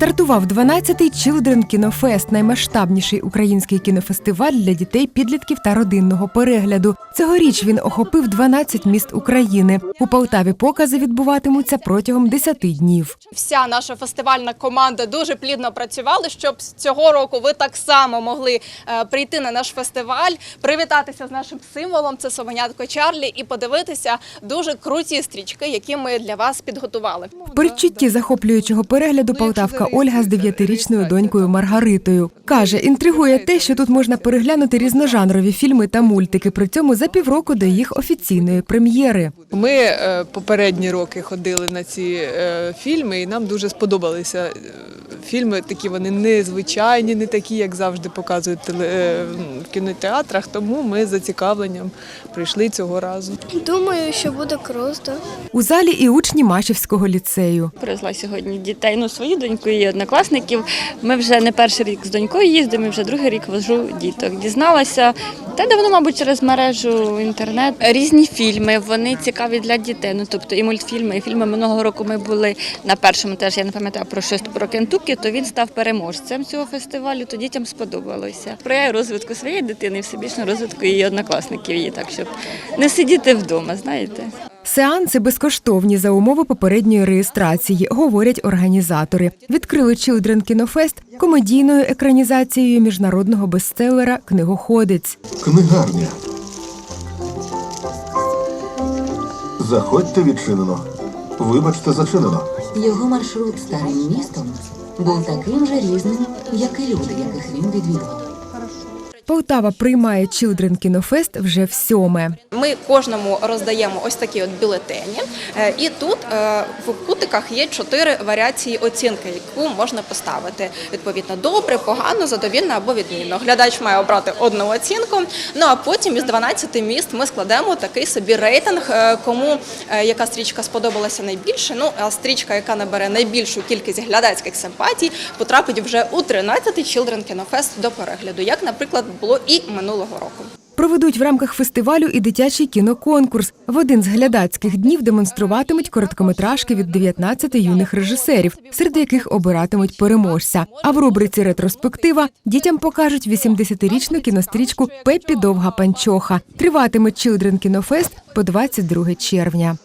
Стартував 12-й Children Кінофест, наймасштабніший український кінофестиваль для дітей, підлітків та родинного перегляду. Цьогоріч він охопив 12 міст України. У Полтаві покази відбуватимуться протягом 10 днів. Вся наша фестивальна команда дуже плідно працювала, щоб цього року ви так само могли е, прийти на наш фестиваль, привітатися з нашим символом. Це совенятко Чарлі, і подивитися дуже круті стрічки, які ми для вас підготували. В передчутті захоплюючого перегляду полтавка Ольга з дев'ятирічною донькою Маргаритою каже, інтригує те, що тут можна переглянути різножанрові фільми та мультики. При цьому за півроку до їх офіційної прем'єри. Ми е, попередні роки ходили на ці е, фільми, і нам дуже сподобалися е, фільми. Такі вони незвичайні, не такі, як завжди показують теле- е, в кінотеатрах. Тому ми з зацікавленням прийшли цього разу. Думаю, що буде круто. У залі і учні Машівського ліцею. Привезла сьогодні дітей, ну свою доньку і однокласників. Ми вже не перший рік з донькою їздимо, вже другий рік вожу діток. Дізналася та давно, мабуть, через мережу інтернет. Різні фільми, вони цікаві для дітей. Ну тобто і мультфільми, і фільми минулого року ми були на першому. Теж я не пам'ятаю про щось про Кентукі, то він став переможцем цього фестивалю. То дітям сподобалося. Сприяє розвитку своєї дитини, і всебічно розвитку її однокласників. Її так, щоб не сидіти вдома, знаєте. Сеанси безкоштовні за умови попередньої реєстрації, говорять організатори. Відкрили Children Кінофест комедійною екранізацією міжнародного бестселера Книгоходець. Книгарня. Заходьте відчинено. Вибачте, зачинено. Його маршрут старим містом був таким же різним, як і люди, яких він відвідував. Полтава приймає Children Кінофест вже всьоме. Ми кожному роздаємо ось такі от бюлетені, Е, і тут е, в кутиках є чотири варіації оцінки, яку можна поставити відповідно добре, погано, задовільно або відмінно. Глядач має обрати одну оцінку. Ну а потім із 12 міст ми складемо такий собі рейтинг, е, кому яка стрічка сподобалася найбільше. Ну а стрічка, яка набере найбільшу кількість глядацьких симпатій, потрапить вже у 13-й Children Кінофест до перегляду, як, наприклад, було і минулого року. Проведуть в рамках фестивалю і дитячий кіноконкурс. В один з глядацьких днів демонструватимуть короткометражки від 19 юних режисерів, серед яких обиратимуть переможця. А в рубриці Ретроспектива дітям покажуть 80-річну кінострічку Пеппі Довга панчоха. Триватиме Children Кінофест по 22 червня.